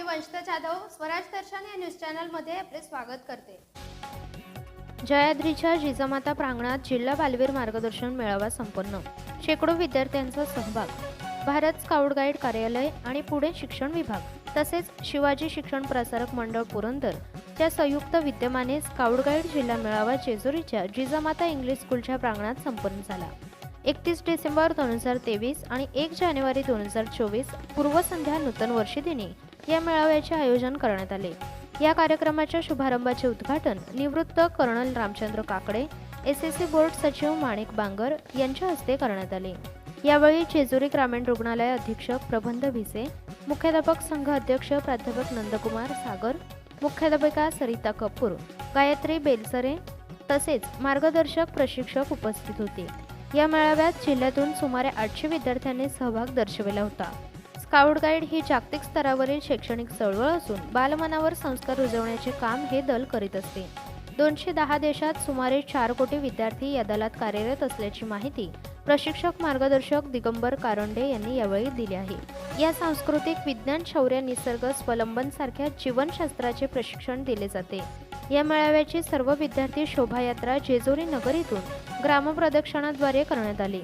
मी वंशिता जाधव स्वराज दर्शन या न्यूज चॅनलमध्ये आपले स्वागत करते. जयाद्रीच्या जिजामाता प्रांगणात जिल्हा बालवीर मार्गदर्शन मेळावा संपन्न. शेकडो विद्यार्थ्यांचा सहभाग. भारत स्काउट गाईड कार्यालय आणि पुणे शिक्षण विभाग तसेच शिवाजी शिक्षण प्रसारक मंडळ पुरंदर च्या संयुक्त विद्यमाने स्काउट गाईड जिल्हा मेळावा जेजुरीच्या जिजामाता इंग्लिश स्कूलच्या प्रांगणात संपन्न झाला. एकतीस डिसेंबर दोन हजार तेवीस आणि एक जानेवारी दोन हजार चोवीस पूर्वसंध्या नूतन वर्षी दिनी या मेळाव्याचे आयोजन करण्यात आले. या कार्यक्रमाच्या शुभारंभाचे उद्घाटन निवृत्त colonel Ramchandra Kakade S S C board सचिव माणिक बांगर यांच्या हस्ते करण्यात आले. यावेळी जेजुरी ग्रामीण रुग्णालय अधीक्षक प्रबंध भिसे मुख्याध्यापक संघ अध्यक्ष प्राध्यापक नंदकुमार सागर मुख्याध्यापिका सरिता कपूर गायत्री बेलसरे तसेच मार्गदर्शक प्रशिक्षक उपस्थित होते. या मेळाव्यात जिल्ह्यातून सुमारे आठशे विद्यार्थ्यांनी सहभाग दर्शविला होता. स्काउट गाईड ही जागतिक स्तरावरील शैक्षणिक चळवळ असून बालमनावर संस्कार रुजवण्याचे काम हे दल करीत असते. दोनशे दहा देशात सुमारे चार कोटी विद्यार्थी या दलात कार्यरत असल्याची माहिती प्रशिक्षक मार्गदर्शक दिगंबर कारंडे यांनी यावेळी दिली आहे. या सांस्कृतिक विज्ञान शौर्य निसर्ग स्वलंबन सारख्या जीवनशास्त्राचे प्रशिक्षण दिले जाते. या मेळाव्याची सर्व विद्यार्थी शोभायात्रा जेजुरी नगर इथून ग्रामप्रदक्षिणाद्वारे करण्यात आली.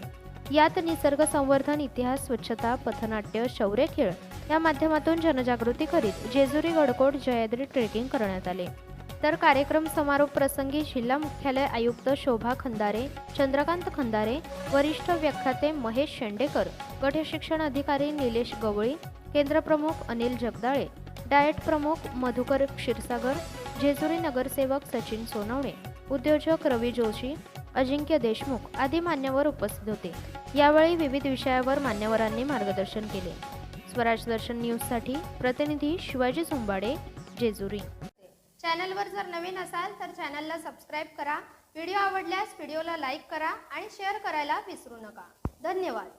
यात निसर्ग संवर्धन इतिहास स्वच्छता पथनाट्य शौर्य खेळ या माध्यमातून जनजागृती करीत जेजुरी गडकोट जयाद्री ट्रेकिंग करण्यात आले. तर कार्यक्रम समारोप प्रसंगी जिल्हा मुख्यालय आयुक्त शोभा खंदारे चंद्रकांत खंदारे वरिष्ठ व्याख्याते महेश शेंडेकर गट शिक्षण अधिकारी निलेश गवळी केंद्रप्रमुख अनिल जगदाळे डाएट प्रमुख मधुकर क्षीरसागर जेजुरी नगरसेवक सचिन सोनवणे उद्योजक रवी जोशी अजिंक्य देशमुख आदी मान्यवर उपस्थित होते. यावेळी विविध विषयावर मान्यवरांनी मार्गदर्शन केले. स्वराज दर्शन न्यूजसाठी प्रतिनिधी शिवाजी सोंबाडे जेजुरी. चॅनलवर जर नवीन असाल तर चॅनलला सबस्क्राईब करा. व्हिडिओ आवडल्यास व्हिडिओला लाईक करा आणि शेअर करायला विसरू नका. धन्यवाद.